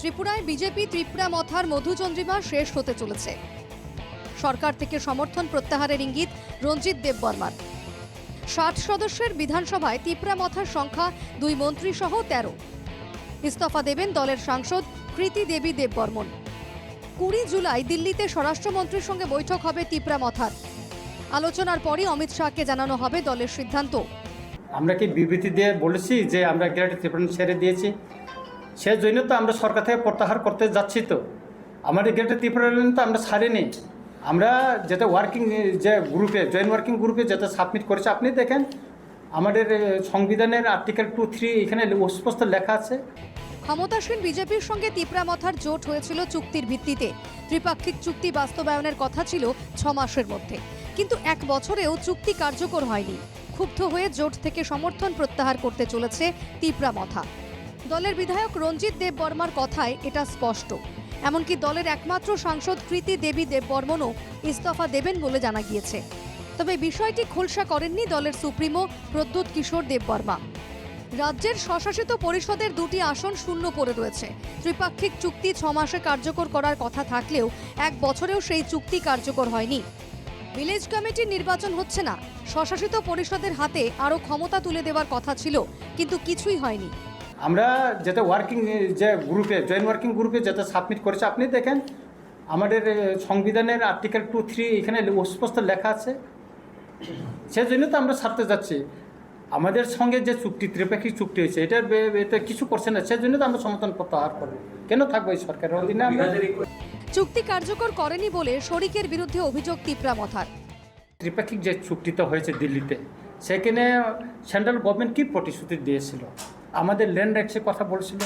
ত্রিপুরায় বিজেপি ত্রিপুরা মথার মধুচন্দ্রিমা শেষ হতে চলেছে। সরকার থেকে সমর্থন প্রত্যাহারের ইঙ্গিত রঞ্জিত দেববর্মার। ষাট সদস্যের বিধানসভায় তিপ্রা মথার সংখ্যা দুই মন্ত্রী সহ তেরো। ইস্তফা দেবেন দলের সাংসদ কৃতি দেবী দেববর্মন। কুড়ি জুলাই দিল্লিতে স্বরাষ্ট্রমন্ত্রীর সঙ্গে বৈঠক হবে তিপ্রা মথার। আলোচনার পরই অমিত শাহকে জানানো হবে দলের সিদ্ধান্ত। আমরা কি বিবৃতি দিয়ে বলেছি যে আমরা ত্রিপুরা ছেড়ে দিয়েছি? সেই জন্য তো আমরা সরকার থেকে প্রত্যাহার করতে যাচ্ছি তো। আমাদের গ্রেড ত্রিপুরা তো আমরা ছাড়িনি। আমরা যেটা ওয়ার্কিং যে গ্রুপে জয়েন্ট ওয়ার্কিং গ্রুপে যেটা সাবমিট করেছে, আপনি দেখেন, আমাদের সংবিধানের আর্টিকেল টু থ্রি এখানে স্পষ্ট লেখা আছে। ক্ষমতাসীন বিজেপির সঙ্গে তিপ্রা মথার জোট হয়েছিল চুক্তির ভিত্তিতে। ত্রিপাক্ষিক চুক্তি বাস্তবায়নের কথা ছিল ছ মাসের মধ্যে। কিন্তু এক বছরেও চুক্তি কার্যকর হয়নি। ক্ষুব্ধ হয়ে জোট থেকে সমর্থন প্রত্যাহার করতে চলেছে তিপ্রা মথা। দলের বিধায়ক রঞ্জিত দেব বর্মার কথায় এটা স্পষ্ট। এমনকি দলের একমাত্র সাংসদ কৃতি দেবী দেব বর্মনও ইস্তফা দেবেন বলে জানা গিয়েছে। তবে বিষয়টি খোলসা করেননি দলের সুপ্রিমো প্রদ্যুৎ কিশোর দেববর্মা রাজ্যের স্বশাসিত পরিষদের দুটি আসন শূন্য পড়ে রয়েছে। ত্রিপাক্ষিক চুক্তি ছ মাসে কার্যকর করার কথা থাকলেও এক বছরেও সেই চুক্তি কার্যকর হয়নি। ভিলেজ কমিটির নির্বাচন হচ্ছে না। স্বশাসিত পরিষদের হাতে আরও ক্ষমতা তুলে দেওয়ার কথা ছিল, কিন্তু কিছুই হয়নি। আমরা যেটা ওয়ার্কিং যে গ্রুপে জয়েন্ট ওয়ার্কিং গ্রুপে যেটা সাবমিট করেছে আপনি দেখেন আমাদের সংবিধানের আর্টিকেল টু থ্রি এখানে স্পষ্ট লেখা আছে। সেই জন্য তো আমরা ছাড়তে যাচ্ছি। আমাদের সঙ্গে যে চুক্তি ত্রিপাক্ষিক চুক্তি হয়েছে এটা এটা কিছু করছে না। সেই জন্য তো আমরা সমর্থন প্রত্যাহার করব কেন থাকব এই সরকারের অধীনে? আমরা চুক্তি কার্যকর করেনি বলে শরিকের বিরুদ্ধে অভিযোগ তিপ্রা মথার। ত্রিপাক্ষিক যে চুক্তিটা হয়েছে দিল্লিতে সেখানে সেন্ট্রাল গভর্নমেন্ট কী প্রতিশ্রুতি দিয়েছিল? আমাদের ল্যান্ড রাইটসের কথা বলেছিল,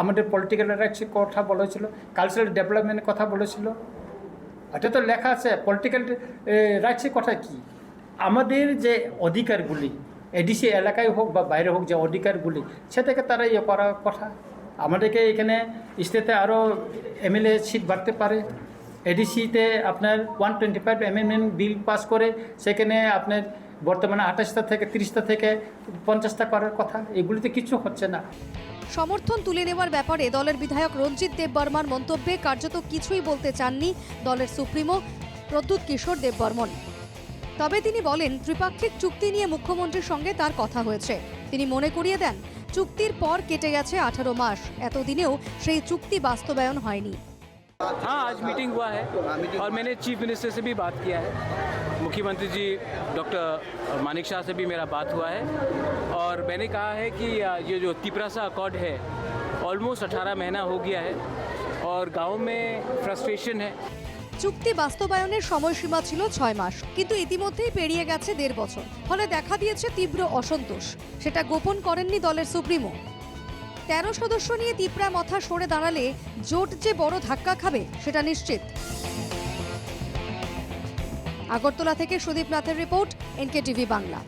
আমাদের পলিটিক্যাল রাইটসের কথা বলেছিল কালচারাল ডেভেলপমেন্টের কথা বলেছিল। এটা তো লেখা আছে পলিটিক্যাল রাইটসের কথা কি? আমাদের যে অধিকারগুলি এডিসি এলাকায় হোক বা বাইরে হোক যে অধিকারগুলি, সেটাকে তারা ইয়ে করার কথা। আমাদেরকে এখানে স্টেটে আরও এমএলএ সিট বাড়তে পারে। এডিসিতে আপনার one twenty five bill pass করে, সেখানে আপনার বর্তমানে আঠাশটা থেকে তিরিশটা থেকে পঞ্চাশটা করার কথা এগুলিতে কিছু হচ্ছে না সমর্থন তুলে নেওয়ার ব্যাপারে দলের বিধায়ক রঞ্জিত দেব বর্মার মন্তব্যে কার্যত কিছুই বলতে চাননি দলের সুপ্রিমো প্রদ্যুৎ কিশোর দেব বর্মন তবে তিনি বলেন ত্রিপাক্ষিক চুক্তি নিয়ে মুখ্যমন্ত্রীর সঙ্গে তার কথা হয়েছে তিনি মনে করিয়ে দেন চুক্তির পর কেটে গেছে আঠারো মাস এতদিনেও সেই চুক্তি বাস্তবায়ন হয়নি हाँ आज मीटिंग हुआ है और मैंने चीफ मिनिस्टर से भी बात किया है मुख्यमंत्री जी डॉक्टर मानिक शाह से भी मेरा बात हुआ है और मैंने कहा है कि आ, ये जो तिपरासा अकॉर्ड है ऑलमोस्ट 18 महीना हो गया है और गांव में फ्रस्ट्रेशन है চুক্তি বাস্তবায়নের সময়সীমা ছিল ছয় মাস কিন্তু ইতিমধ্যেই পেরিয়ে গেছে দেড় বছর ফলে দেখা দিয়েছে তীব্র অসন্তোষ সেটা গোপন করেননি দলের সুপ্রিমো তেরো সদস্য নিয়ে তিপ্রা মথা সরে দাঁড়ালে জোট যে বড় ধাক্কা খাবে সেটা নিশ্চিত আগরতলা থেকে সুদীপ নাথের রিপোর্ট এনকে টিভি বাংলা।